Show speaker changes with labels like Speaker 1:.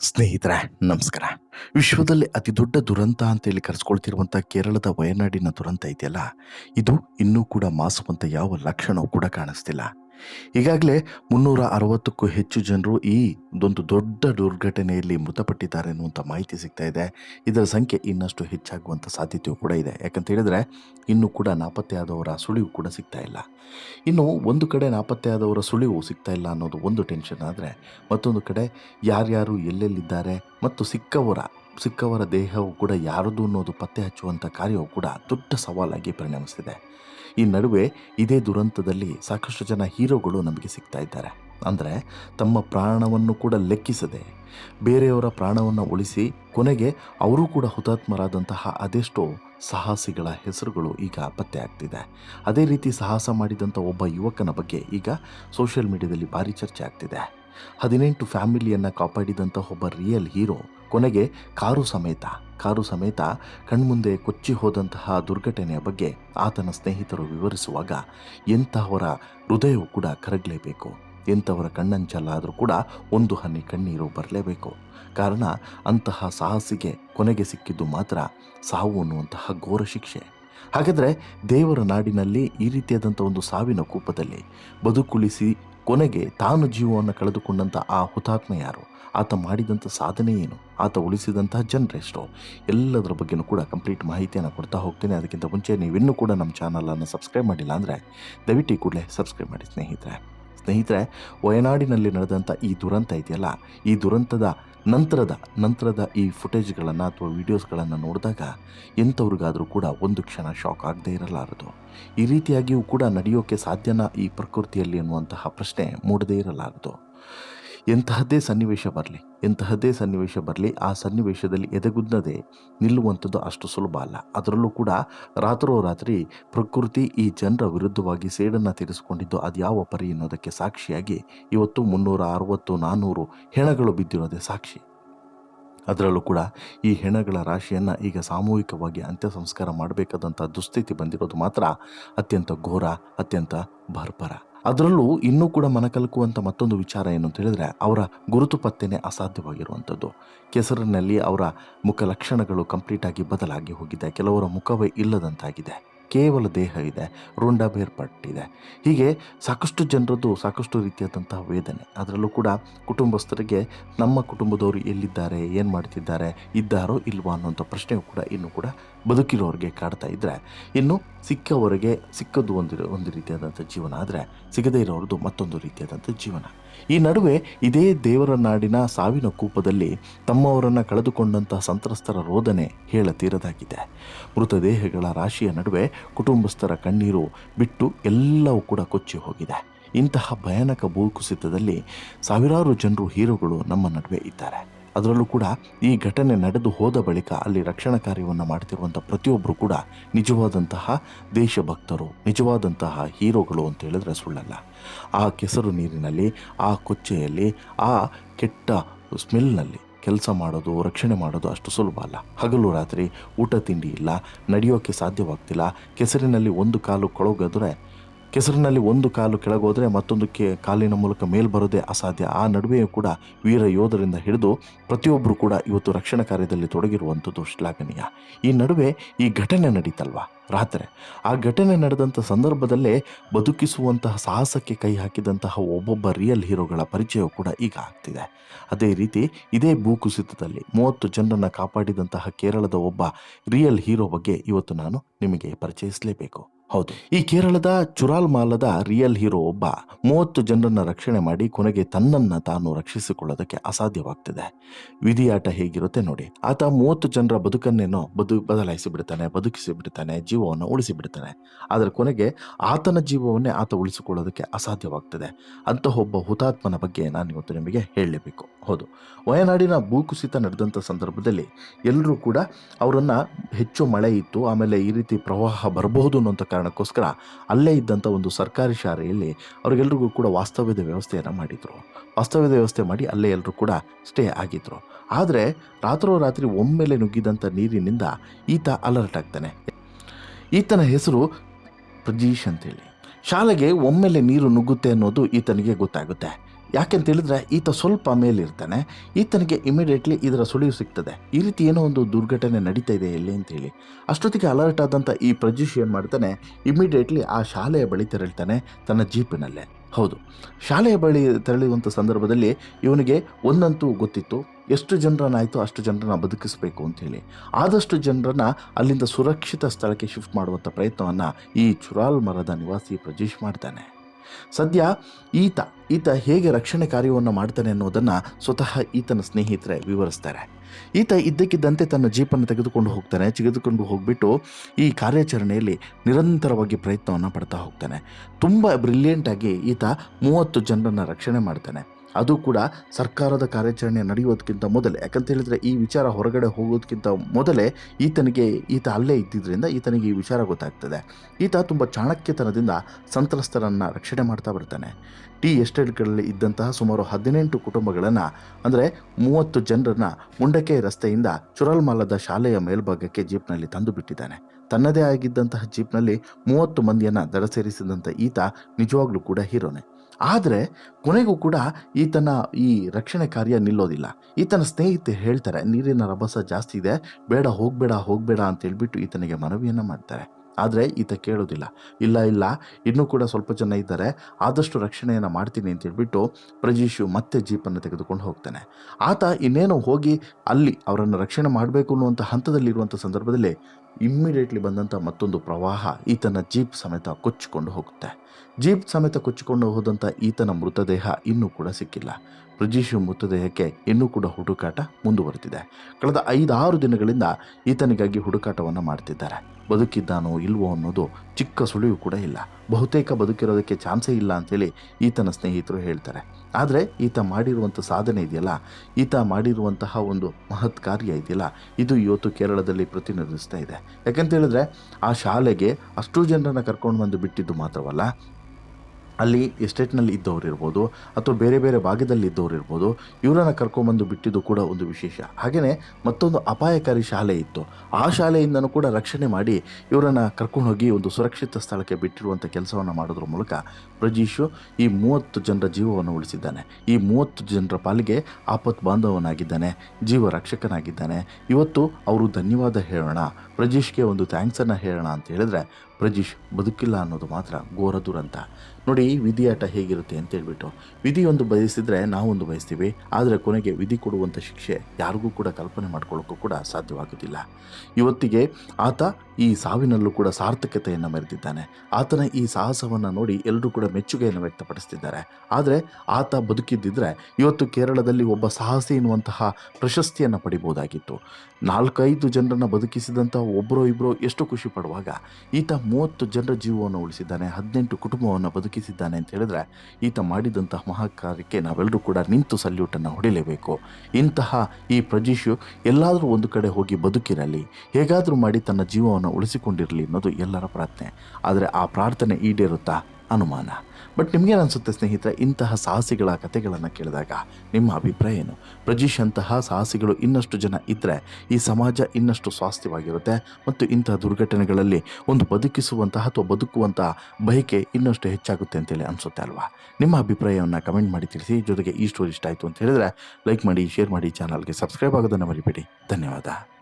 Speaker 1: ಸ್ನೇಹಿತರೆ, ನಮಸ್ಕಾರ. ವಿಶ್ವದಲ್ಲಿ ಅತಿ ದೊಡ್ಡ ದುರಂತ ಅಂತೇಳಿ ಕರೆಸ್ಕೊಳ್ತಿರುವಂಥ ಕೇರಳದ ವಯನಾಡಿನ ದುರಂತ ಇದೆಯಲ್ಲ? ಇದು ಇನ್ನೂ ಕೂಡ ಮಾಸುವಂಥ ಯಾವ ಲಕ್ಷಣವೂ ಕೂಡ ಕಾಣಿಸ್ತಿಲ್ಲ. ಈಗಾಗಲೇ ಮುನ್ನೂರ ಅರವತ್ತಕ್ಕೂ ಹೆಚ್ಚು ಜನರು ಈ ಒಂದು ದೊಡ್ಡ ದುರ್ಘಟನೆಯಲ್ಲಿ ಮೃತಪಟ್ಟಿದ್ದಾರೆ ಅನ್ನುವಂಥ ಮಾಹಿತಿ ಸಿಗ್ತಾ ಇದೆ. ಇದರ ಸಂಖ್ಯೆ ಇನ್ನಷ್ಟು ಹೆಚ್ಚಾಗುವಂಥ ಸಾಧ್ಯತೆಯೂ ಕೂಡ ಇದೆ. ಯಾಕಂತ ಹೇಳಿದ್ರೆ ಇನ್ನೂ ಕೂಡ ನಾಪತ್ತೆಯಾದವರ ಸುಳಿವು ಕೂಡ ಸಿಗ್ತಾ ಇಲ್ಲ. ಇನ್ನು ಒಂದು ಕಡೆ ನಾಪತ್ತೆಯಾದವರ ಸುಳಿವು ಸಿಗ್ತಾ ಇಲ್ಲ ಅನ್ನೋದು ಒಂದು ಟೆನ್ಷನ್ ಆದರೆ ಮತ್ತೊಂದು ಕಡೆ ಯಾರ್ಯಾರು ಎಲ್ಲೆಲ್ಲಿದ್ದಾರೆ ಮತ್ತು ಸಿಕ್ಕವರ ಸಿಕ್ಕವರ ದೇಹವು ಕೂಡ ಯಾರದು ಅನ್ನೋದು ಪತ್ತೆ ಹಚ್ಚುವಂಥ ಕಾರ್ಯವು ಕೂಡ ದೊಡ್ಡ ಸವಾಲಾಗಿ ಪರಿಣಮಿಸಿದೆ ಈ ನಡುವೆ ಇದೇ ದುರಂತದಲ್ಲಿ ಸಾಕಷ್ಟು ಜನ ಹೀರೋಗಳು ನಮಗೆ ಸಿಗ್ತಾ ಇದ್ದಾರೆ. ಅಂದರೆ ತಮ್ಮ ಪ್ರಾಣವನ್ನು ಕೂಡ ಲೆಕ್ಕಿಸದೆ ಬೇರೆಯವರ ಪ್ರಾಣವನ್ನು ಉಳಿಸಿ ಕೊನೆಗೆ ಅವರು ಕೂಡ ಹುತಾತ್ಮರಾದಂತಹ ಅದೆಷ್ಟೋ ಸಾಹಸಿಗಳ ಹೆಸರುಗಳು ಈಗ ಪತ್ತೆ ಆಗ್ತಿದೆ. ಅದೇ ರೀತಿ ಸಾಹಸ ಮಾಡಿದಂಥ ಒಬ್ಬ ಯುವಕನ ಬಗ್ಗೆ ಈಗ ಸೋಷಿಯಲ್ ಮೀಡಿಯಾದಲ್ಲಿ ಭಾರಿ ಚರ್ಚೆ ಆಗ್ತಿದೆ. ಹದಿನೆಂಟು ಫ್ಯಾಮಿಲಿಯನ್ನು ಕಾಪಾಡಿದಂಥ ಒಬ್ಬ ರಿಯಲ್ ಹೀರೋ ಕೊನೆಗೆ ಕಾರು ಸಮೇತ ಕಾರು ಸಮೇತ ಕಣ್ಮುಂದೆ ಕೊಚ್ಚಿ ಹೋದಂತಹ ದುರ್ಘಟನೆಯ ಬಗ್ಗೆ ಆತನ ಸ್ನೇಹಿತರು ವಿವರಿಸುವಾಗ ಎಂತಹವರ ಹೃದಯವು ಕೂಡ ಕರಗಲೇಬೇಕು, ಎಂಥವರ ಕಣ್ಣಂಚಲ್ಲಾದರೂ ಕೂಡ ಒಂದು ಹನಿ ಕಣ್ಣೀರು ಬರಲೇಬೇಕು. ಕಾರಣ ಅಂತಹ ಸಾಹಸಿಗೆ ಕೊನೆಗೆ ಸಿಕ್ಕಿದ್ದು ಮಾತ್ರ ಸಾವು ಅನ್ನುವಂತಹ ಘೋರ ಶಿಕ್ಷೆ. ಹಾಗಾದರೆ ದೇವರ ನಾಡಿನಲ್ಲಿ ಈ ರೀತಿಯಾದಂಥ ಒಂದು ಸಾವಿನ ಕೂಪದಲ್ಲಿ ಬದುಕುಳಿಸಿ ಕೊನೆಗೆ ತಾನು ಜೀವವನ್ನು ಕಳೆದುಕೊಂಡಂಥ ಆ ಹುತಾತ್ಮ ಯಾರು? ಆತ ಮಾಡಿದಂಥ ಸಾಧನೆ ಏನು? ಆತ ಉಳಿಸಿದಂತಹ ಜನರೆಷ್ಟು ಎಲ್ಲದರ ಬಗ್ಗೆನೂ ಕೂಡ ಕಂಪ್ಲೀಟ್ ಮಾಹಿತಿಯನ್ನು ಕೊಡ್ತಾ ಹೋಗ್ತೇನೆ. ಅದಕ್ಕಿಂತ ಮುಂಚೆ ನೀವಿನ್ನೂ ಕೂಡ ನಮ್ಮ ಚಾನಲನ್ನು ಸಬ್ಸ್ಕ್ರೈಬ್ ಮಾಡಿಲ್ಲ ಅಂದರೆ ದಯವಿಟ್ಟು ಕೂಡಲೇ ಸಬ್ಸ್ಕ್ರೈಬ್ ಮಾಡಿ ಸ್ನೇಹಿತರೆ. ಸ್ನೇಹಿತರೆ, ವಯನಾಡಿನಲ್ಲಿ ನಡೆದಂಥ ಈ ದುರಂತ ಇದೆಯಲ್ಲ? ಈ ದುರಂತದ ನಂತರದ ನಂತರದ ಈ ಫುಟೇಜ್ಗಳನ್ನು ಅಥವಾ ವೀಡಿಯೋಸ್ಗಳನ್ನು ನೋಡಿದಾಗ ಎಂಥವ್ರಿಗಾದರೂ ಕೂಡ ಒಂದು ಕ್ಷಣ ಶಾಕ್ ಆಗದೇ ಇರಲಾರದು. ಈ ರೀತಿಯಾಗಿಯೂ ಕೂಡ ನಡೆಯೋಕ್ಕೆ ಸಾಧ್ಯನಾ ಈ ಪ್ರಕೃತಿಯಲ್ಲಿ ಅನ್ನುವಂತಹ ಪ್ರಶ್ನೆ ಮೂಡದೇ ಇರಲಾರದು. ಎಂತಹದ್ದೇ ಸನ್ನಿವೇಶ ಬರಲಿ, ಎಂತಹದ್ದೇ ಸನ್ನಿವೇಶ ಬರಲಿ, ಆ ಸನ್ನಿವೇಶದಲ್ಲಿ ಎದೆಗುದ್ದದೆ ನಿಲ್ಲುವಂಥದ್ದು ಅಷ್ಟು ಸುಲಭ ಅಲ್ಲ. ಅದರಲ್ಲೂ ಕೂಡ ರಾತ್ರೋರಾತ್ರಿ ಪ್ರಕೃತಿ ಈ ಜನರ ವಿರುದ್ಧವಾಗಿ ಸೇಡನ್ನು ತೀರಿಸಿಕೊಂಡಿದ್ದು ಅದು ಯಾವ ಪರಿ ಅನ್ನೋದಕ್ಕೆ ಸಾಕ್ಷಿಯಾಗಿ ಇವತ್ತು ಮುನ್ನೂರ ಅರವತ್ತು ನಾನ್ನೂರು ಹೆಣಗಳು ಬಿದ್ದಿರೋದೇ ಸಾಕ್ಷಿ. ಅದರಲ್ಲೂ ಕೂಡ ಈ ಹೆಣಗಳ ರಾಶಿಯನ್ನು ಈಗ ಸಾಮೂಹಿಕವಾಗಿ ಅಂತ್ಯ ಸಂಸ್ಕಾರ ಮಾಡಬೇಕಾದಂಥ ದುಸ್ಥಿತಿ ಬಂದಿರೋದು ಮಾತ್ರ ಅತ್ಯಂತ ಘೋರ, ಅತ್ಯಂತ ಬರ್ಬರ ಅದರಲ್ಲೂ ಇನ್ನೂ ಕೂಡ ಮನಕಲಕುವಂಥ ಮತ್ತೊಂದು ವಿಚಾರ ಏನು ಅಂತ ಹೇಳಿದ್ರೆ ಅವರ ಗುರುತು ಪತ್ತೆನೇ ಅಸಾಧ್ಯವಾಗಿರುವಂಥದ್ದು. ಕೆಸರಿನಲ್ಲಿ ಅವರ ಮುಖ ಲಕ್ಷಣಗಳು ಕಂಪ್ಲೀಟಾಗಿ ಬದಲಾಗಿ ಹೋಗಿದೆ. ಕೆಲವರ ಮುಖವೇ ಇಲ್ಲದಂತಾಗಿದೆ. ಕೇವಲ ದೇಹ ಇದೆ, ರುಂಡ ಬೇರ್ಪಟ್ಟಿದೆ. ಹೀಗೆ ಸಾಕಷ್ಟು ಜನರದ್ದು ಸಾಕಷ್ಟು ರೀತಿಯಾದಂತಹ ವೇದನೆ. ಅದರಲ್ಲೂ ಕೂಡ ಕುಟುಂಬಸ್ಥರಿಗೆ ನಮ್ಮ ಕುಟುಂಬದವರು ಎಲ್ಲಿದ್ದಾರೆ, ಏನು ಮಾಡ್ತಿದ್ದಾರೆ, ಇದ್ದಾರೋ ಇಲ್ವಾ ಅನ್ನೋಂಥ ಪ್ರಶ್ನೆಯೂ ಕೂಡ ಇನ್ನೂ ಕೂಡ ಬದುಕಿರೋರಿಗೆ ಕಾಡ್ತಾ ಇದ್ದರೆ ಇನ್ನು ಸಿಕ್ಕವರಿಗೆ ಸಿಕ್ಕದ್ದು ಒಂದು ಒಂದು ರೀತಿಯಾದಂಥ ಜೀವನ. ಆದರೆ ಸಿಗದೇ ಇರೋರದ್ದು ಮತ್ತೊಂದು ರೀತಿಯಾದಂಥ ಜೀವನ. ಈ ನಡುವೆ ಇದೇ ದೇವರ ನಾಡಿನ ಸಾವಿನ ಕೂಪದಲ್ಲಿ ತಮ್ಮವರನ್ನು ಕಳೆದುಕೊಂಡಂತಹ ಸಂತ್ರಸ್ತರ ರೋದನೆ ಹೇಳತೀರದಾಗಿದೆ ಮೃತದೇಹಗಳ ರಾಶಿಯ ನಡುವೆ ಕುಟುಂಬಸ್ಥರ ಕಣ್ಣೀರು ಬಿಟ್ಟು ಎಲ್ಲವೂ ಕೂಡ ಕೊಚ್ಚಿ ಹೋಗಿದೆ. ಇಂತಹ ಭಯಾನಕ ಭೂಕುಸಿತದಲ್ಲಿ ಸಾವಿರಾರು ಜನರು ಹೀರೋಗಳು ನಮ್ಮ ನಡುವೆ ಇದ್ದಾರೆ. ಅದರಲ್ಲೂ ಕೂಡ ಈ ಘಟನೆ ನಡೆದು ಹೋದ ಬಳಿಕ ಅಲ್ಲಿ ರಕ್ಷಣಾ ಕಾರ್ಯವನ್ನು ಮಾಡ್ತಿರುವಂಥ ಪ್ರತಿಯೊಬ್ಬರು ಕೂಡ ನಿಜವಾದಂತಹ ದೇಶಭಕ್ತರು, ನಿಜವಾದಂತಹ ಹೀರೋಗಳು ಅಂತ ಹೇಳಿದ್ರೆ ಸುಳ್ಳಲ್ಲ. ಆ ಕೆಸರು ನೀರಿನಲ್ಲಿ, ಆ ಕೊಚ್ಚೆಯಲ್ಲಿ, ಆ ಕೆಟ್ಟ ಸ್ಮೆಲ್ನಲ್ಲಿ ಕೆಲಸ ಮಾಡೋದು, ರಕ್ಷಣೆ ಮಾಡೋದು ಅಷ್ಟು ಸುಲಭ ಅಲ್ಲ. ಹಗಲು ರಾತ್ರಿ ಊಟ ತಿಂಡಿ ಇಲ್ಲ ನಡೆಯೋಕ್ಕೆ ಸಾಧ್ಯವಾಗ್ತಿಲ್ಲ, ಕೆಸರಿನಲ್ಲಿ ಒಂದು ಕಾಲು ಕೊಳಗಾದ್ರೆ ಕೆಸರಿನಲ್ಲಿ ಒಂದು ಕಾಲು ಕೆಳಗೋದ್ರೆ ಮತ್ತೊಂದು ಕೆ ಕಾಲಿನ ಮೂಲಕ ಮೇಲ್ ಬರೋದೇ ಅಸಾಧ್ಯ. ಆ ನಡುವೆಯೂ ಕೂಡ ವೀರ ಯೋಧರಿಂದ ಹಿಡಿದು ಪ್ರತಿಯೊಬ್ಬರು ಕೂಡ ಇವತ್ತು ರಕ್ಷಣಾ ಕಾರ್ಯದಲ್ಲಿ ತೊಡಗಿರುವಂಥದ್ದು ಶ್ಲಾಘನೀಯ. ಈ ನಡುವೆ ಈ ಘಟನೆ ನಡೀತಲ್ವಾ? ರಾತ್ರಿ ಆ ಘಟನೆ ನಡೆದಂಥ ಸಂದರ್ಭದಲ್ಲೇ ಬದುಕಿಸುವಂತಹ ಸಾಹಸಕ್ಕೆ ಕೈ ಹಾಕಿದಂತಹ ಒಬ್ಬೊಬ್ಬ ರಿಯಲ್ ಹೀರೋಗಳ ಪರಿಚಯವು ಕೂಡ ಈಗ ಆಗ್ತಿದೆ. ಅದೇ ರೀತಿ ಇದೇ ಭೂಕುಸಿತದಲ್ಲಿ ಮೂವತ್ತು ಜನರನ್ನು ಕಾಪಾಡಿದಂತಹ ಕೇರಳದ ಒಬ್ಬ ರಿಯಲ್ ಹೀರೋ ಬಗ್ಗೆ ಇವತ್ತು ನಾನು ನಿಮಗೆ ಪರಿಚಯಿಸಲೇಬೇಕು. ಹೌದು. ಈ ಕೇರಳದ ಚುರಾಲ್ ಮಾಲದ ರಿಯಲ್ ಹೀರೋ ಒಬ್ಬ ಮೂವತ್ತು ಜನರನ್ನ ರಕ್ಷಣೆ ಮಾಡಿ ಕೊನೆಗೆ ತನ್ನನ್ನ ತಾನು ರಕ್ಷಿಸಿಕೊಳ್ಳೋದಕ್ಕೆ ಅಸಾಧ್ಯವಾಗ್ತಿದೆ. ವಿಧಿಯಾಟ ಹೇಗಿರುತ್ತೆ ನೋಡಿ. ಆತ ಮೂವತ್ತು ಜನರ ಬದುಕನ್ನೇನೋ ಬದು ಬದಲಾಯಿಸಿ ಬಿಡ್ತಾನೆ ಬದುಕಿಸಿ ಬಿಡ್ತಾನೆ ಜೀವವನ್ನು ಉಳಿಸಿ ಬಿಡ್ತಾನೆ ಆದರೆ ಕೊನೆಗೆ ಆತನ ಜೀವವನ್ನೇ ಆತ ಉಳಿಸಿಕೊಳ್ಳೋದಕ್ಕೆ ಅಸಾಧ್ಯವಾಗ್ತದೆ. ಅಂತಹ ಒಬ್ಬ ಹುತಾತ್ಮನ ಬಗ್ಗೆ ನಾನು ಇವತ್ತು ನಿಮಗೆ ಹೇಳಲೇಬೇಕು. ಹೌದು. ವಯನಾಡಿನ ಭೂಕುಸಿತ ನಡೆದಂಥ ಸಂದರ್ಭದಲ್ಲಿ ಎಲ್ಲರೂ ಕೂಡ ಅವರನ್ನು ಹೆಚ್ಚು ಮಳೆ ಇತ್ತು, ಆಮೇಲೆ ಈ ರೀತಿ ಪ್ರವಾಹ ಬರಬಹುದು ಅನ್ನೋಂಥ ಕಾರಣಕ್ಕೋಸ್ಕರ ಅಲ್ಲೇ ಇದ್ದಂಥ ಒಂದು ಸರ್ಕಾರಿ ಶಾಲೆಯಲ್ಲಿ ಅವ್ರಿಗೆಲ್ರಿಗೂ ಕೂಡ ವಾಸ್ತವ್ಯದ ವ್ಯವಸ್ಥೆಯನ್ನು ಮಾಡಿದರು. ವಾಸ್ತವ್ಯದ ವ್ಯವಸ್ಥೆ ಮಾಡಿ ಅಲ್ಲೇ ಎಲ್ಲರೂ ಕೂಡ ಸ್ಟೇ ಆಗಿದ್ರು. ಆದರೆ ರಾತ್ರೋರಾತ್ರಿ ಒಮ್ಮೆಲೆ ನುಗ್ಗಿದಂಥ ನೀರಿನಿಂದ ಈತ ಅಲರ್ಟ್ ಆಗ್ತಾನೆ. ಈತನ ಹೆಸರು ಪ್ರಜೀಶ್ ಅಂತೇಳಿ. ಶಾಲೆಗೆ ಒಮ್ಮೆಲೆ ನೀರು ನುಗ್ಗುತ್ತೆ ಅನ್ನೋದು ಈತನಿಗೆ ಗೊತ್ತಾಗುತ್ತೆ. ಯಾಕೆಂತ ಹೇಳಿದ್ರೆ ಈತ ಸ್ವಲ್ಪ ಮೇಲಿರ್ತಾನೆ, ಈತನಿಗೆ ಇಮಿಡಿಯೇಟ್ಲಿ ಇದರ ಸುಳಿವು ಸಿಗ್ತದೆ. ಈ ರೀತಿ ಏನೋ ಒಂದು ದುರ್ಘಟನೆ ನಡೀತಾ ಇದೆ ಎಲ್ಲಿ ಅಂತೇಳಿ. ಅಷ್ಟೊತ್ತಿಗೆ ಅಲರ್ಟ್ ಆದಂಥ ಈ ಪ್ರಜೀಶ್ ಏನು ಮಾಡ್ತಾನೆ ಇಮಿಡಿಯೇಟ್ಲಿ ಆ ಶಾಲೆಯ ಬಳಿ ತೆರಳ್ತಾನೆ ತನ್ನ ಜೀಪಿನಲ್ಲೇ. ಹೌದು, ಶಾಲೆಯ ಬಳಿ ತೆರಳುವಂಥ ಸಂದರ್ಭದಲ್ಲಿ ಇವನಿಗೆ ಒಂದಂತೂ ಗೊತ್ತಿತ್ತು, ಎಷ್ಟು ಜನರನ್ನಾಯಿತು ಅಷ್ಟು ಜನರನ್ನ ಬದುಕಿಸಬೇಕು ಅಂತೇಳಿ. ಆದಷ್ಟು ಜನರನ್ನ ಅಲ್ಲಿಂದ ಸುರಕ್ಷಿತ ಸ್ಥಳಕ್ಕೆ ಶಿಫ್ಟ್ ಮಾಡುವಂಥ ಪ್ರಯತ್ನವನ್ನು ಈ ಚುರಾಲ್ ಮರದ ನಿವಾಸಿ ಪ್ರಜೀಶ್ ಮಾಡ್ತಾನೆ. ಸದ್ಯ ಈತ ಈತ ಹೇಗೆ ರಕ್ಷಣೆ ಕಾರ್ಯವನ್ನು ಮಾಡ್ತಾನೆ ಅನ್ನೋದನ್ನು ಸ್ವತಃ ಈತನ ಸ್ನೇಹಿತರೆ ವಿವರಿಸ್ತಾರೆ. ಈತ ಇದ್ದಕ್ಕಿದ್ದಂತೆ ತನ್ನ ಜೀಪನ್ನು ತೆಗೆದುಕೊಂಡು ಹೋಗ್ತಾನೆ, ತೆಗೆದುಕೊಂಡು ಹೋಗ್ಬಿಟ್ಟು ಈ ಕಾರ್ಯಾಚರಣೆಯಲ್ಲಿ ನಿರಂತರವಾಗಿ ಪ್ರಯತ್ನವನ್ನು ಪಡ್ತಾ ಹೋಗ್ತಾನೆ. ತುಂಬ ಬ್ರಿಲಿಯಂಟಾಗಿ ಈತ ಮೂವತ್ತು ಜನರನ್ನು ರಕ್ಷಣೆ ಮಾಡ್ತಾನೆ. ಅದು ಕೂಡ ಸರ್ಕಾರದ ಕಾರ್ಯಾಚರಣೆ ನಡೆಯೋದಕ್ಕಿಂತ ಮೊದಲೇ. ಯಾಕಂತ ಹೇಳಿದ್ರೆ ಈ ವಿಚಾರ ಹೊರಗಡೆ ಹೋಗೋದಕ್ಕಿಂತ ಮೊದಲೇ ಈತನಿಗೆ ಈತ ಅಲ್ಲೇ ಇದ್ದಿದ್ದರಿಂದ ಈತನಿಗೆ ಈ ವಿಚಾರ ಗೊತ್ತಾಗ್ತದೆ. ಈತ ತುಂಬ ಚಾಣಕ್ಯತನದಿಂದ ಸಂತ್ರಸ್ತರನ್ನು ರಕ್ಷಣೆ ಮಾಡ್ತಾ ಬರ್ತಾನೆ. ಟಿ ಎಸ್ಟೇಟ್ಗಳಲ್ಲಿ ಇದ್ದಂತಹ ಸುಮಾರು ಹದಿನೆಂಟು ಕುಟುಂಬಗಳನ್ನು, ಅಂದರೆ ಮೂವತ್ತು ಜನರನ್ನ ಮುಂಡಕೆ ರಸ್ತೆಯಿಂದ ಚುರಲ್ಮಾಲದ ಶಾಲೆಯ ಮೇಲ್ಭಾಗಕ್ಕೆ ಜೀಪ್ನಲ್ಲಿ ತಂದು ಬಿಟ್ಟಿದ್ದಾನೆ. ತನ್ನದೇ ಆಗಿದ್ದಂತಹ ಜೀಪ್ನಲ್ಲಿ ಮೂವತ್ತು ಮಂದಿಯನ್ನು ದಡ ಸೇರಿಸಿದಂಥ ಈತ ನಿಜವಾಗ್ಲೂ ಕೂಡ ಹೀರೋನೆ. ಆದರೆ ಕೊನೆಗೂ ಕೂಡ ಈತನ ಈ ರಕ್ಷಣೆ ಕಾರ್ಯ ನಿಲ್ಲೋದಿಲ್ಲ. ಈತನ ಸ್ನೇಹಿತೆ ಹೇಳ್ತಾರೆ, ನೀರಿನ ರಭಸ ಜಾಸ್ತಿ ಇದೆ, ಬೇಡ, ಹೋಗಬೇಡ ಹೋಗಬೇಡ ಅಂತ ಹೇಳ್ಬಿಟ್ಟು ಈತನಿಗೆ ಮನವಿಯನ್ನು ಮಾಡ್ತಾರೆ. ಆದರೆ ಈತ ಕೇಳೋದಿಲ್ಲ. ಇಲ್ಲ ಇಲ್ಲ, ಇನ್ನೂ ಕೂಡ ಸ್ವಲ್ಪ ಜನ ಇದ್ದಾರೆ, ಆದಷ್ಟು ರಕ್ಷಣೆಯನ್ನು ಮಾಡ್ತೀನಿ ಅಂತ ಹೇಳ್ಬಿಟ್ಟು ಪ್ರಜೀಶು ಮತ್ತೆ ಜೀಪನ್ನು ತೆಗೆದುಕೊಂಡು ಹೋಗ್ತಾನೆ. ಆತ ಇನ್ನೇನು ಹೋಗಿ ಅಲ್ಲಿ ಅವರನ್ನು ರಕ್ಷಣೆ ಮಾಡಬೇಕು ಅನ್ನುವಂಥ ಹಂತದಲ್ಲಿರುವಂಥ ಸಂದರ್ಭದಲ್ಲಿ ಇಮ್ಮಿಡಿಯೇಟ್ಲಿ ಬಂದಂಥ ಮತ್ತೊಂದು ಪ್ರವಾಹ ಈತನ ಜೀಪ್ ಸಮೇತ ಕೊಚ್ಚಿಕೊಂಡು ಹೋಗುತ್ತೆ. ಜೀಪ್ ಸಮೇತ ಕೊಚ್ಚಿಕೊಂಡು ಹೋದಂಥ ಈತನ ಮೃತದೇಹ ಇನ್ನೂ ಕೂಡ ಸಿಕ್ಕಿಲ್ಲ. ಪ್ರಜೀಶು ಮೃತದೇಹಕ್ಕೆ ಇನ್ನೂ ಕೂಡ ಹುಡುಕಾಟ ಮುಂದುವರೆದಿದೆ. ಕಳೆದ ಐದಾರು ದಿನಗಳಿಂದ ಈತನಿಗಾಗಿ ಹುಡುಕಾಟವನ್ನು ಮಾಡ್ತಿದ್ದಾರೆ. ಬದುಕಿದ್ದಾನೋ ಇಲ್ವೋ ಅನ್ನೋದು ಚಿಕ್ಕ ಸುಳಿವು ಕೂಡ ಇಲ್ಲ. ಬಹುತೇಕ ಬದುಕಿರೋದಕ್ಕೆ ಚಾನ್ಸೇ ಇಲ್ಲ ಅಂತೇಳಿ ಈತನ ಸ್ನೇಹಿತರು ಹೇಳ್ತಾರೆ. ಆದರೆ ಈತ ಮಾಡಿರುವಂಥ ಸಾಧನೆ ಇದೆಯಲ್ಲ? ಈತ ಮಾಡಿರುವಂತಹ ಒಂದು ಮಹತ್ ಕಾರ್ಯ ಇದೆಯಲ್ಲ? ಇದು ಇವತ್ತು ಕೇರಳದಲ್ಲಿ ಪ್ರತಿನಿಧಿಸ್ತಾ ಇದೆ. ಯಾಕಂತ ಹೇಳಿದ್ರೆ ಆ ಶಾಲೆಗೆ ಅಷ್ಟು ಜನರನ್ನು ಕರ್ಕೊಂಡು ಬಂದು ಬಿಟ್ಟಿದ್ದು ಮಾತ್ರವಲ್ಲ ಅಲ್ಲಿ ಎಸ್ಟೇಟ್ನಲ್ಲಿ ಇದ್ದವ್ರು ಇರ್ಬೋದು ಅಥವಾ ಬೇರೆ ಬೇರೆ ಭಾಗದಲ್ಲಿ ಇದ್ದವ್ರು ಇರ್ಬೋದು, ಇವರನ್ನು ಕರ್ಕೊಂಬಂದು ಬಿಟ್ಟಿದ್ದು ಕೂಡ ಒಂದು ವಿಶೇಷ. ಹಾಗೆಯೇ ಮತ್ತೊಂದು ಅಪಾಯಕಾರಿ ಶಾಲೆ ಇತ್ತು. ಆ ಶಾಲೆಯಿಂದನೂ ಕೂಡ ರಕ್ಷಣೆ ಮಾಡಿ ಇವರನ್ನು ಕರ್ಕೊಂಡು ಹೋಗಿ ಒಂದು ಸುರಕ್ಷಿತ ಸ್ಥಳಕ್ಕೆ ಬಿಟ್ಟಿರುವಂಥ ಕೆಲಸವನ್ನು ಮಾಡೋದ್ರ ಮೂಲಕ ಪ್ರಜೀಶು ಈ ಮೂವತ್ತು ಜನರ ಜೀವವನ್ನು ಉಳಿಸಿದ್ದಾನೆ. ಈ ಮೂವತ್ತು ಜನರ ಪಾಲಿಗೆ ಆಪತ್ ಬಾಂಧವನಾಗಿದ್ದಾನೆ, ಜೀವ ರಕ್ಷಕನಾಗಿದ್ದಾನೆ. ಇವತ್ತು ಅವರು ಧನ್ಯವಾದ ಹೇಳೋಣ. ಪ್ರಜೀಶ್ಗೆ ಒಂದು ಥ್ಯಾಂಕ್ಸನ್ನು ಹೇಳೋಣ ಅಂತ ಹೇಳಿದ್ರೆ ಪ್ರಜೀಶ್ ಬದುಕಿಲ್ಲ ಅನ್ನೋದು ಮಾತ್ರ ಘೋರ ದುರಂತ. ನೋಡಿ, ವಿಧಿಯಾಟ ಹೇಗಿರುತ್ತೆ ಅಂತ ಹೇಳ್ಬಿಟ್ಟು. ವಿಧಿ ಒಂದು ಬಯಸಿದ್ರೆ ನಾವೊಂದು ಬಯಸ್ತೀವಿ. ಆದರೆ ಕೊನೆಗೆ ವಿಧಿ ಕೊಡುವಂಥ ಶಿಕ್ಷೆ ಯಾರಿಗೂ ಕೂಡ ಕಲ್ಪನೆ ಮಾಡ್ಕೊಳ್ಳೋಕ್ಕೂ ಕೂಡ ಸಾಧ್ಯವಾಗುತ್ತಿಲ್ಲ ಇವತ್ತಿಗೆ ಆತ ಈ ಸಾವಿನಲ್ಲೂ ಕೂಡ ಸಾರ್ಥಕತೆಯನ್ನು ಮೆರೆದಿದ್ದಾನೆ. ಆತನ ಈ ಸಾಹಸವನ್ನು ನೋಡಿ ಎಲ್ಲರೂ ಕೂಡ ಮೆಚ್ಚುಗೆಯನ್ನು ವ್ಯಕ್ತಪಡಿಸ್ತಿದ್ದಾರೆ. ಆದರೆ ಆತ ಬದುಕಿದ್ದಿದ್ರೆ ಇವತ್ತು ಕೇರಳದಲ್ಲಿ ಒಬ್ಬ ಸಾಹಸಿ ಎನ್ನುವಂತಹ ಪ್ರಶಸ್ತಿಯನ್ನು ಪಡಿಬೋದಾಗಿತ್ತು. ನಾಲ್ಕೈದು ಜನರನ್ನು ಬದುಕಿಸಿದಂಥ ಒಬ್ಬರೋ ಇಬ್ಬರೋ ಎಷ್ಟು ಖುಷಿ ಪಡುವಾಗ ಈತ ಮೂವತ್ತು ಜನರ ಜೀವವನ್ನು ಉಳಿಸಿದ್ದಾನೆ, ಹದಿನೆಂಟು ಕುಟುಂಬವನ್ನು ಬದುಕಿಸಿದ್ದಾನೆ ಅಂತ ಹೇಳಿದ್ರೆ, ಈತ ಮಾಡಿದಂತಹ ಮಹಾಕಾರ್ಯಕ್ಕೆ ನಾವೆಲ್ಲರೂ ಕೂಡ ನಿಂತು ಸಲ್ಯೂಟನ್ನು ಹೊಡಿಲೇಬೇಕು. ಇಂತಹ ಈ ಪ್ರಜೀಶು ಎಲ್ಲಾದರೂ ಒಂದು ಕಡೆ ಹೋಗಿ ಬದುಕಿರಲಿ, ಹೇಗಾದರೂ ಮಾಡಿ ತನ್ನ ಜೀವವನ್ನು ಉಳಿಸಿಕೊಂಡಿರಲಿ ಅನ್ನೋದು ಎಲ್ಲರ ಪ್ರಾರ್ಥನೆ. ಆದರೆ ಆ ಪ್ರಾರ್ಥನೆ ಈಡೇರುತ್ತಾ ಅನುಮಾನ. ಬಟ್ ನಿಮಗೇನು ಅನಿಸುತ್ತೆ ಸ್ನೇಹಿತರೆ, ಇಂತಹ ಸಾಹಸಿಗಳ ಕಥೆಗಳನ್ನು ಕೇಳಿದಾಗ ನಿಮ್ಮ ಅಭಿಪ್ರಾಯ ಏನು? ಪ್ರಜೀಶ್ ಅಂತಹ ಸಾಹಸಿಗಳು ಇನ್ನಷ್ಟು ಜನ ಇದ್ದರೆ ಈ ಸಮಾಜ ಇನ್ನಷ್ಟು ಸ್ವಾಸ್ಥ್ಯವಾಗಿರುತ್ತೆ ಮತ್ತು ಇಂತಹ ದುರ್ಘಟನೆಗಳಲ್ಲಿ ಒಂದು ಬದುಕಿಸುವಂತಹ ಅಥವಾ ಬದುಕುವಂತಹ ಬಯಕೆ ಇನ್ನಷ್ಟು ಹೆಚ್ಚಾಗುತ್ತೆ ಅಂತೇಳಿ ಅನಿಸುತ್ತೆ ಅಲ್ವಾ? ನಿಮ್ಮ ಅಭಿಪ್ರಾಯವನ್ನು ಕಮೆಂಟ್ ಮಾಡಿ ತಿಳಿಸಿ. ಜೊತೆಗೆ ಈ ಸ್ಟೋರಿ ಇಷ್ಟ ಆಯಿತು ಅಂತ ಹೇಳಿದ್ರೆ ಲೈಕ್ ಮಾಡಿ ಶೇರ್ ಮಾಡಿ ಚಾನಲ್ಗೆ ಸಬ್ಸ್ಕ್ರೈಬ್ ಆಗೋದನ್ನು ಮರಿಬೇಡಿ. ಧನ್ಯವಾದ.